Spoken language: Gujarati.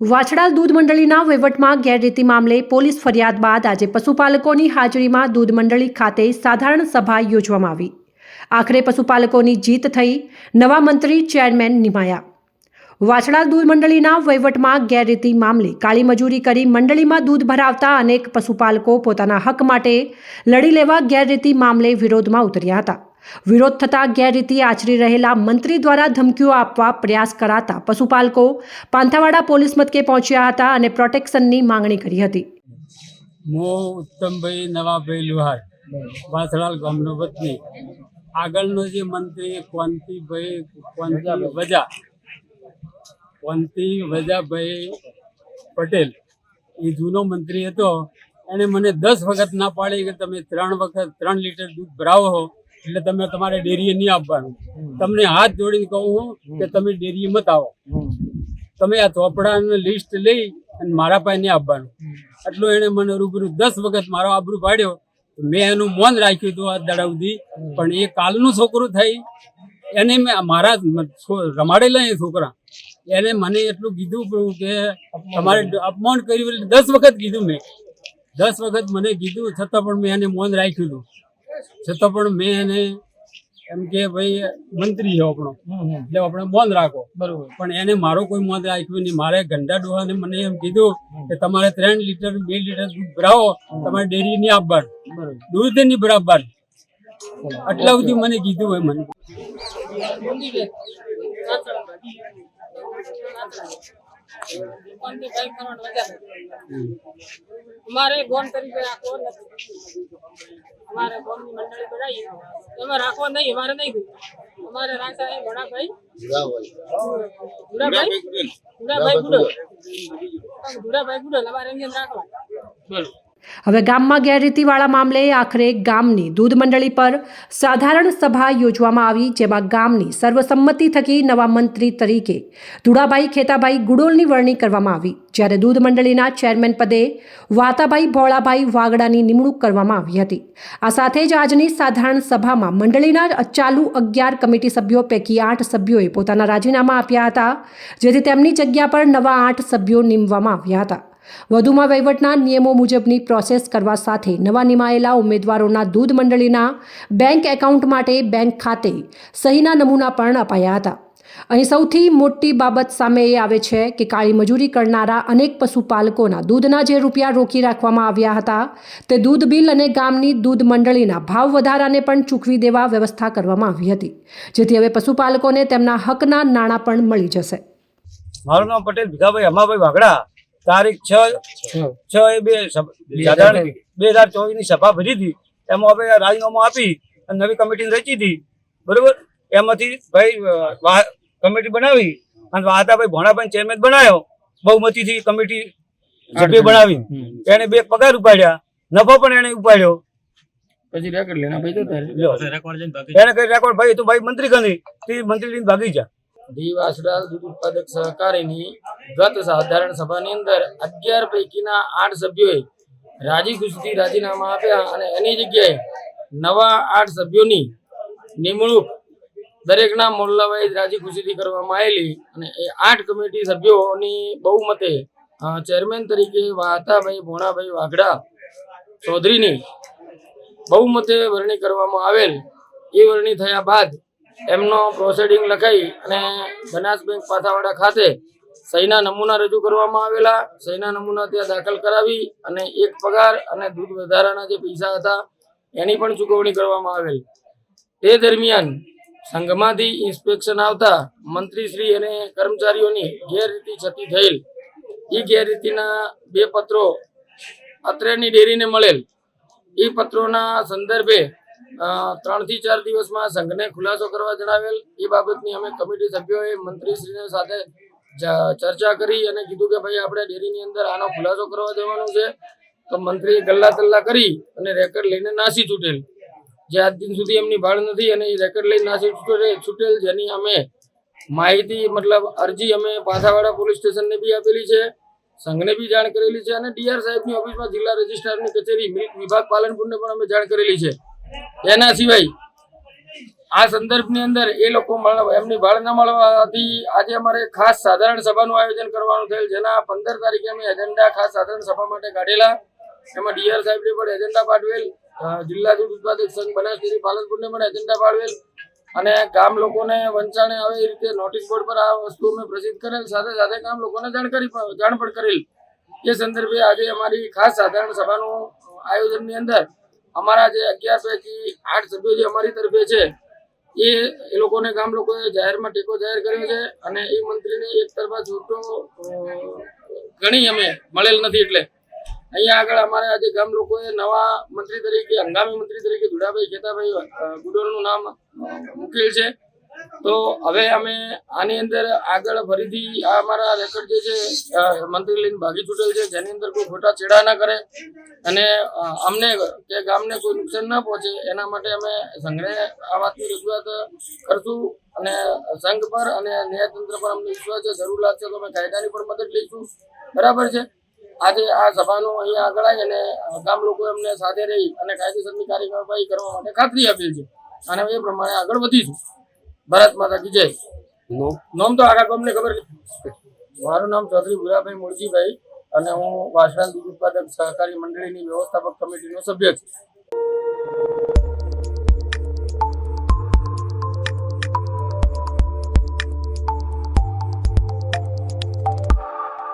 વાછડા દૂધ મંડળીના વહીવટમાં ગેરરીતિ મામલે પોલીસ ફરિયાદ બાદ આજે પશુપાલકોની હાજરીમાં દૂધ મંડળી ખાતે સાધારણ સભા યોજવામાં આવી. આખરે પશુપાલકોની જીત થઈ નવા મંત્રી ચેરમેન નિમાયા. વાછડાલ દૂધ મંડળીના વહીવટમાં ગેરરીતિ મામલે કાળી મજૂરી કરી મંડળીમાં દૂધ ભરાવતા અનેક પશુપાલકો પોતાના હક માટે લડી લેવા ગેરરીતિ મામલે વિરોધમાં ઉતર્યા હતા. વિરોધ થતાં ગેરરીતિ આચરી રહેલા મંત્રી દ્વારા ધમકીઓ આપવા પ્રયાસ કરાતા પશુપાલકો પાંથાવાડા પોલીસ મથકે પહોંચ્યા હતા અને પ્રોટેક્શનની માંગણી કરી હતી. હું ઉત્તમભાઈ નવાભાઈ લુહાર, વાસળાલ ગામનો વતની. આગળનો જે મંત્રી કોંતીભાઈ કોંતી વજા કોંતી વજાભાઈ પટેલ, એ જૂનો મંત્રી હતો. એણે મને દસ વખત ના પાડી કે તમે ત્રણ વખત, ત્રણ લીટર દૂધ ભરાવો. એટલે તમે તમારે ડેરીએ નહીં આપવાનું તમને હાથ જોડીને કહું હું કે તમે ડેરીએ મત આવો. તમે આ ચોપડાનું લિસ્ટ લઈ અને મારા પાસે નહીં આપવાનું એટલું એણે મને રૂબરૂ દસ વખત મારો આબરૂ પાડ્યો. મેં એનું મૌન રાખ્યું હતું આ દાડા સુધી. પણ એ કાલનું છોકરું થઈ. એને મેં મારા રમાડેલા એ છોકરા. એને મને એટલું કીધું કે તમારે અપમાન કર્યું એટલે દસ વખત કીધું મેં. દસ વખત મને કીધું છતાં પણ મેં એને મૌન રાખ્યું હતું. છતાં પણ મેં એને એમ કે ભાઈ મંત્રી છે આપણો. એટલે આપણે બોંધ રાખો. બરોબર. પણ એને મારો કોઈ મત રાખ્યું નહીં. મારે ગંડા ડોહાને મને એમ કીધું કે તમારે ત્રણ લીટર બે લીટર દૂધ ભરાવો તમારે ડેરી નહીં આપવાનું. દૂધ નહીં બરાબર. આટલા સુધી મને કીધું હોય મને. અમારે ગોન તરીકે રાખવો નથી. અમારે ગોનની મંડળી બનાવી. એમાં રાખવો નહીં અમારે નહીં અમારે રાખતા એ ભણાભાઈ ભૂરાભાઈ ભૂરાભાઈ ગુડલ ભૂરાભાઈ ગુડલ અમારે એમ રાખવા બરોબર. હવે ગામમાં ગેરરીતિવાળા મામલે આખરે ગામની દૂધ મંડળી પર સાધારણ સભા યોજવામાં આવી, જેમાં ગામની સર્વસંમતિ થકી નવા મંત્રી તરીકે ધુડાભાઈ ખેતાભાઈ ગુડોલની વરણી કરવામાં આવી, જ્યારે દૂધ મંડળીના ચેરમેન પદે વાતાભાઈ ભોળાભાઈ વાગડાની નિમણૂક કરવામાં આવી હતી. આ સાથે જ આજની સાધારણ સભામાં મંડળીના ચાલુ અગિયાર કમિટી સભ્યો પૈકી આઠ સભ્યોએ પોતાના રાજીનામા આપ્યા હતા, જેથી તેમની જગ્યા પર નવા આઠ સભ્યો નીમવામાં આવ્યા હતા. વધુમાં વહીવટના નિયમો મુજબની પ્રોસેસ કરવા સાથે નવા નિમાયેલા ઉમેદવારોના દૂધ મંડળીના બેંક એકાઉન્ટ માટે બેંક ખાતે સહીના નમૂના પણ અપાયા હતા. અહીં સૌથી મોટી બાબત સામે એ આવે છે કે કાળી મજૂરી કરનારા અનેક પશુપાલકોના દૂધના જે રૂપિયા રોકી રાખવામાં આવ્યા હતા, તે દૂધ બિલ અને ગામની દૂધ મંડળીના ભાવ વધારાને પણ ચૂકવી દેવા વ્યવસ્થા કરવામાં આવી હતી, જેથી હવે પશુપાલકોને તેમના હકના નાણાં પણ મળી જશે. મારું નામ પટેલ ભીખાભાઈ હમાભાઈ વાઘડા. તારીખ છ છ એ બે બે હજાર ચોવીસ. ની સભા ભરી હતી. એમાં હવે રાજીનામું આપી અને નવી કમિટી રચી હતી. બરોબર? એમાંથી ભાઈ કમિટી બનાવી અને વાહતાભાઈ ભોણાભાઈ ચેરમેન બનાવ્યો બહુમતીથી કમિટી સભ્ય બનાવી. એને બે પગાર ઉપાડ્યા. નફો પણ એને ઉપાડ્યો. પછી રેકોર્ડ લેના ભાઈ જતા એને કઈ રેકોર્ડ ભાઈ તો ભાઈ મંત્રી ગણી. તે મંત્રી લઈને ભાગી જા. ડી વાસડા દૂધ ઉત્પાદક સહકારીની ગત સાધારણ સભાની અંદર અગિયાર પૈકીના આઠ સભ્યોએ રાજી ખુશીથી રાજીનામા આપ્યા અને એની જગ્યાએ નવા આઠ સભ્યોની નિમણૂક દરેકના મોલ્લાભાઈ રાજી ખુશીથી કરવામાં આવેલી અને એ આઠ કમિટી સભ્યોની બહુમતે ચેરમેન તરીકે વાતાભાઈ ભોણાભાઈ વાઘડા ચૌધરીની બહુમતે વરણી કરવામાં આવેલ. એ વરણી થયા બાદ એમનો પ્રોસેડિંગ લખાઈ અને બનાસ બેંક પાથાવાડા ખાતે સહીના નમૂના રજૂ કરવામાં આવેલા. સહીના નમૂના ત્યાં દાખલ કરાવી અને એક પગાર અને દૂધ વધારાના જે પૈસા હતા, એની પણ ચૂકવણી કરવામાં આવેલ. તે દરમિયાન સંઘમાંથી ઇન્સ્પેક્શન આવતા મંત્રીશ્રી અને કર્મચારીઓની ગેરરીતિ છતી થયેલ. એ ગેરરીતિના બે પત્રો અત્રેની ડેરીને મળેલ. એ પત્રોના સંદર્ભે ત્રણથી ચાર દિવસમાં સંઘને ખુલાસો કરવા જણાવેલ. એ બાબતની અમે કમિટી સભ્યોએ મંત્રીશ્રીને સાથે ચર્ચા કરી અને કીધું કે ભાઈ આપણે ડેરીની અંદર આનો ખુલાસો કરવા દેવાનો છે. તો મંત્રીએ ગલ્લા તલ્લા કરી અને રેકર્ડ લઈને નાસી છૂટેલ જે આજ દિન સુધી એમની ભાળ નથી અને એ રેકર્ડ લઈને નાસી છૂટેલ છૂટેલ જેની અમે માહિતી, મતલબ અરજી અમે પાથાવાડા પોલીસ સ્ટેશનને બી આપેલી છે. સંઘને બી જાણ કરેલી છે અને ડીઆર સાહેબની ઓફિસમાં જિલ્લા રજિસ્ટ્રારની કચેરી મિલ્ક વિભાગ પાલનપુરને પણ અમે જાણ કરેલી છે. એના સિવાય આ સંદર્ભની અંદર એ લોકો એમની ભાળ ન મળવાથી આજે અમારે ખાસ સાધારણ સભાનું આયોજન કરવાનું થયેલ, જેના પંદર તારીખે અમે એજન્ડા ખાસ સાધારણ સભા માટે કાઢેલા. એમાં ડીઆર સાહેબને પણ એજન્ડા પાઠવેલ જિલ્લા દૂધ ઉત્પાદક સંઘ બનાસ ડેરી પાલનપુરને પણ એજન્ડા પાઠવેલ અને ગામ લોકોને વંચાણે આવે એ રીતે નોટિસ બોર્ડ પર આ વસ્તુ અમે પ્રસિદ્ધ કરેલ, સાથે સાથે ગામ લોકોને જાણકારી કરી જાણ પણ કરેલ. એ સંદર્ભે આજે અમારી ખાસ સાધારણ સભાનું આયોજનની અંદર અમારા જે અગિયાર પૈકી આઠ સભ્યો જે અમારી તરફે છે એ એ લોકોને ગામ લોકોએ જાહેરમાં ટેકો જાહેર કર્યો છે અને એ મંત્રીને એક તરફા છૂટો ગણી અમે મળેલ નથી એટલે. અહીંયા આગળ અમારે આજે ગામ લોકોએ નવા મંત્રી તરીકે, હંગામી મંત્રી તરીકે ધુડાભાઈ ખેતાભાઈ ગુડોલનું નામ મૂકેલ છે. તો હવે અમે આની અંદર આગળ ફરીથી આ અમારા રેકોર્ડ જે છે મંત્રી લઈને ભાગી છૂટેલ છે, જેની અંદર કોઈ ખોટા ચેડા ના કરે. અને અમને કે ગામને કોઈ નુકસાન ના પહોંચે, એના માટે અમે સંઘને આ વાતની રજૂઆત કરશું. અને સંઘ પર અને ન્યાયતંત્ર પર અમને વિશ્વાસ છે, જરૂર લાગશે તો અમે કાયદાની પણ મદદ લઈશું. બરાબર છે? આજે આ સભાનું અહીંયા આગળ આવી અને ગામ લોકો એમને સાથે રહી અને કાયદેસરની કાર્યવાહી કરવા માટે ખાતરી આપેલ છે અને એ પ્રમાણે આગળ વધીશું. ભારત માતા કી જય નામ તો આખા ગામને ખબર મારું નામ ચૌધરી ભૂરાભાઈ મુળજીભાઈ અને હું વાસણા દૂધ ઉત્પાદક સહકારી મંડળીની વ્યવસ્થાપક કમિટીનો સભ્ય છું.